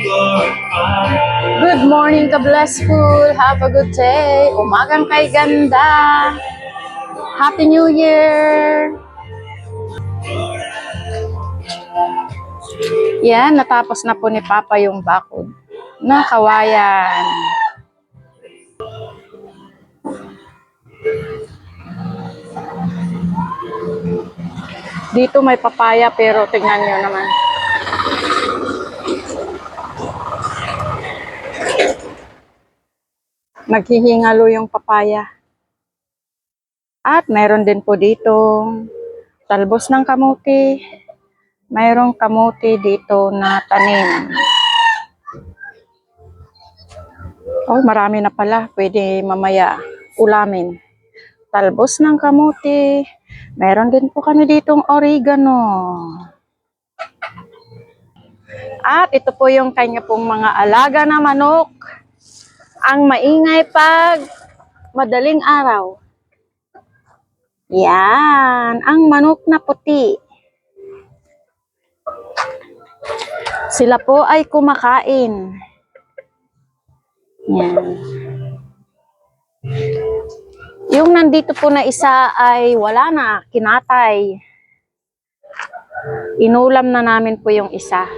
Good morning, ka-blessful. Have a good day. Umagang kay ganda. Happy New Year. Yan, natapos na po ni Papa yung bakod na kawayan. Dito may papaya pero tingnan nyo naman. Naghihingalo yung papaya. At meron din po dito talbos ng kamuti. Mayroong kamuti dito na tanim. Oh, marami na pala. Pwede mamaya ulamin. Talbos ng kamuti. Meron din po kami ditong oregano. At ito po yung kanya pong mga alaga na manok. Ang maingay pag madaling araw. Yan, ang manok na puti. Sila po ay kumakain. Yan. Yung nandito po na isa ay wala na, kinatay. Inulam na namin po yung isa.